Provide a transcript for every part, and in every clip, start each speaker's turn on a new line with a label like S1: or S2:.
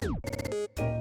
S1: Thank you.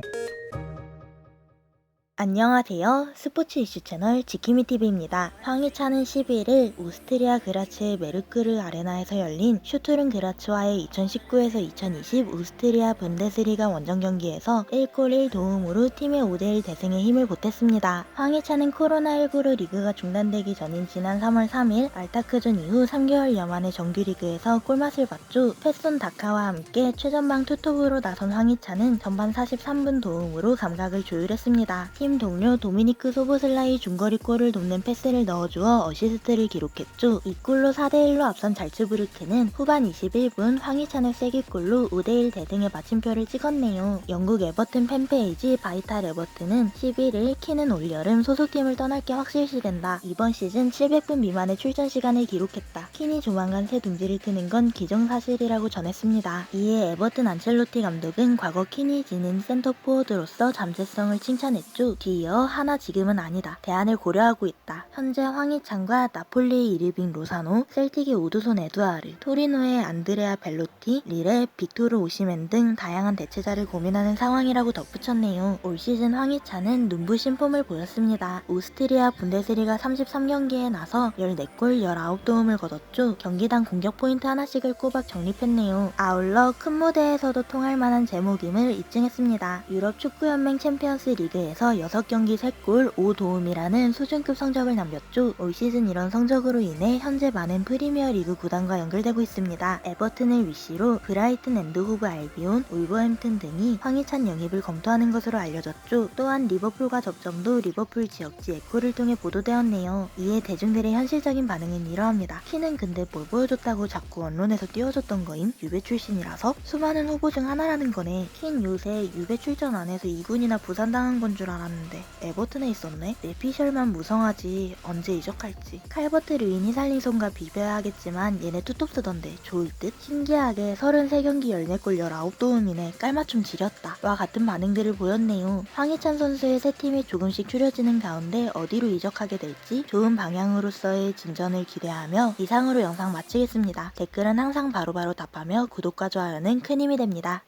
S1: 안녕하세요. 스포츠 이슈 채널 지키미TV입니다. 황희찬은 11일 오스트리아 그라츠의 메르크르 아레나에서 열린 슈투른 그라츠와의 2019에서 2020 오스트리아 분데스리가 원정 경기에서 1골 1도움으로 팀의 5대1 대승에 힘을 보탰습니다. 황희찬은 코로나19로 리그가 중단되기 전인 지난 3월 3일 알타크전 이후 3개월여 만에 정규리그에서 골맛을 봤죠. 패손 다카와 함께 최전방 투톱으로 나선 황희찬은 전반 43분 도움으로 감각을 조율했습니다. 팀 동료 도미니크 소보슬라의 중거리 골을 돕는 패스를 넣어주어 어시스트를 기록했죠. 이 골로 4대1로 앞선 잘츠부르크는 후반 21분 황희찬의 쐐기골로 5대1 대승의 마침표를 찍었네요. 영국 에버튼 팬페이지 바이탈 에버튼은 11일 키는 올여름 소속팀을 떠날 게 확실시된다. 이번 시즌 700분 미만의 출전 시간을 기록했다. 킨이 조만간 새 둥지를 트는 건 기정사실이라고 전했습니다. 이에 에버튼 안첼로티 감독은 과거 킨이 지닌 센터 포워드로서 잠재성을 칭찬했죠. 뒤이어 하나 지금은 아니다. 대안을 고려하고 있다. 현재 황희찬과 나폴리의 이르빙 로사노, 셀틱의 오두손 에두아르, 토리노의 안드레아 벨로티, 릴의 빅토르 오시멘 등 다양한 대체자를 고민하는 상황이라고 덧붙였네요. 올 시즌 황희찬은 눈부신 폼을 보였습니다. 오스트리아 분데스리가 33경기에 나서 14골 19도움을 거뒀죠. 경기당 공격 포인트 하나씩을 꼬박 적립했네요. 아울러 큰 무대에서도 통할 만한 제목임을 입증했습니다. 유럽 축구연맹 챔피언스 리그에서 6경기 3골 5도움이라는 수준급 성적을 남겼죠. 올 시즌 이런 성적으로 인해 현재 많은 프리미어 리그 구단과 연결되고 있습니다. 에버튼을 위시로 브라이튼 앤드 호브 알비온, 울버햄튼 등이 황희찬 영입을 검토하는 것으로 알려졌죠. 또한 리버풀과 접점도 리버풀 지역지 에코를 통해 보도되었네요. 이에 대중들의 현실적인 반응은 이러합니다. 키는 근데 뭘 보여줬다고 자꾸 언론에서 띄워줬던 거임? 유배 출신이라서? 수많은 후보 중 하나라는 거네. 킨 요새 유배 출전 안 해서 2군이나 부산당한 건 줄 알았는데 에버튼에 있었네? 내피셜만 무성하지 언제 이적할지. 칼버트 루인 히살링손과 비벼야 하겠지만 얘네 투톱 쓰던데 좋을 듯? 신기하게 33경기 14골 19도움이네 깔맞춤 지렸다. 와 같은 반응들을 보였네요. 황희찬 선수의 새 팀이 조금씩 추려지는 가운데 어디로 이적하게 될지 좋은 방향으로서의 진전을 기대하며 이상으로 영상 마치겠습니다. 댓글은 항상 바로바로 답하며 구독과 좋아요는 큰 힘이 됩니다.